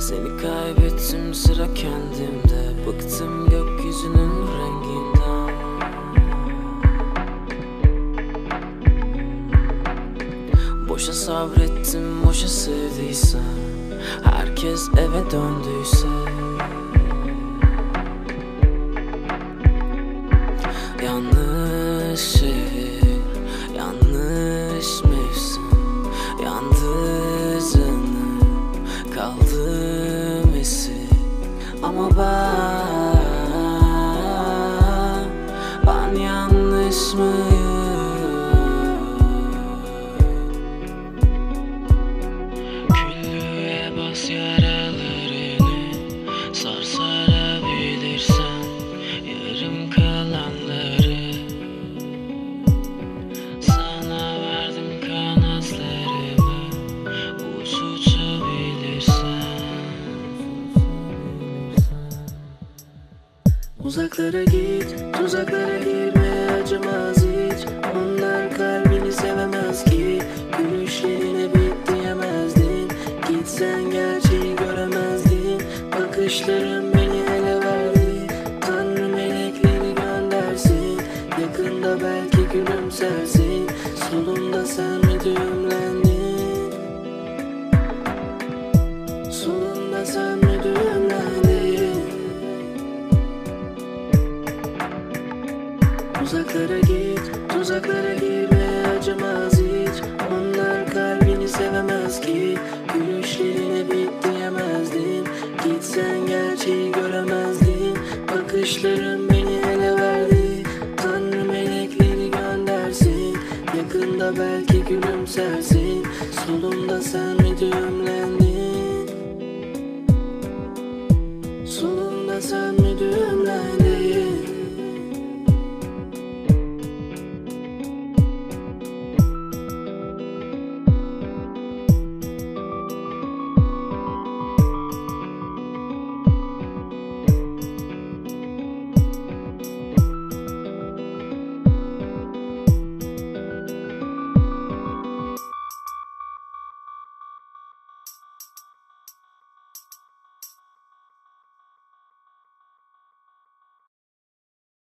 Seni kaybettim sıra kendimde. Bıktım gökyüzünün Boşa sabrettim, boşa sevdiysem. Herkes eve döndüyse. Yanlış şehir, yanlış mevsim. Yandızını kaldım esir. Ama ben, ben yanlış mıyım? Uzaklara git, tuzaklara girme acımaz hiç. Onlar kalbini sevemez ki Gülüşlerine bit diyemezdin. Gitsen gerçeği göremezdin Bakışların beni ele verdi. Tanrı melekleri göndersin Yakında belki gülümsersin. Solumda sen mi düğümlendin Uzaklara git, tuzaklara girme acımaz hiç. Onlar kalbini sevemez ki Gülüşlerine bit diyemezdin. Gitsen gerçeği göremezdin Bakışların beni ele verdi. Tanrı melekleri göndersin Yakında belki gülümsersin. Solumda sen mi düğümlendin? Solumda sen mi düğümlendin